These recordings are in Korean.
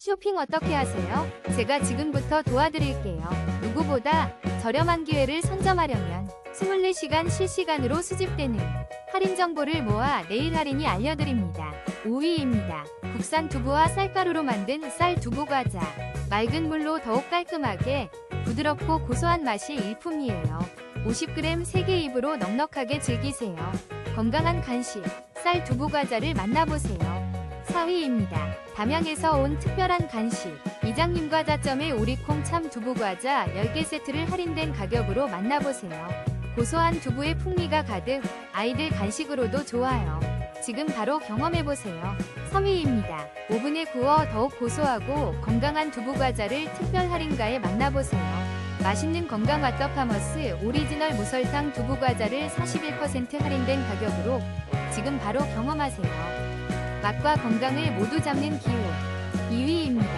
쇼핑 어떻게 하세요? 제가 지금부터 도와드릴게요. 누구보다 저렴한 기회를 선점하려면 24시간 실시간으로 수집되는 할인 정보를 모아 내일 할인이 알려드립니다. 5위입니다. 국산 두부와 쌀가루로 만든 쌀 두부 과자. 맑은 물로 더욱 깔끔하게 부드럽고 고소한 맛이 일품이에요. 50g 3개 입으로 넉넉하게 즐기세요. 건강한 간식, 쌀 두부 과자를 만나보세요. 4위입니다. 담양에서 온 특별한 간식. 이장님 과 자점의 오리콩 참 두부 과자 10개 세트를 할인된 가격으로 만나보세요. 고소한 두부의 풍미가 가득, 아이들 간식으로도 좋아요. 지금 바로 경험해보세요. 3위입니다. 오븐에 구워 더욱 고소하고 건강한 두부 과자를 특별 할인가에 만나보세요. 맛있는 건강 왓더파머스 오리지널 무설탕 두부 과자를 41% 할인된 가격으로 지금 바로 경험하세요. 맛과 건강을 모두 잡는 기호 2위입니다.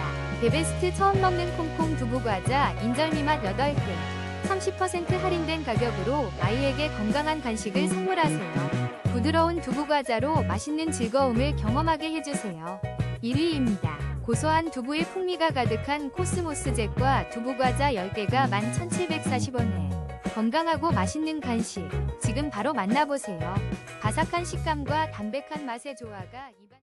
베베스트 처음 먹는 콩콩 두부 과자 인절미 맛 8개 30% 할인된 가격으로 아이에게 건강한 간식을 선물하세요. 부드러운 두부 과자로 맛있는 즐거움을 경험하게 해주세요. 1위입니다. 고소한 두부의 풍미가 가득한 코스모스 잭과 두부 과자 10개가 11,740원에 건강하고 맛있는 간식 지금 바로 만나보세요. 바삭한 식감과 담백한 맛의 조화가 입안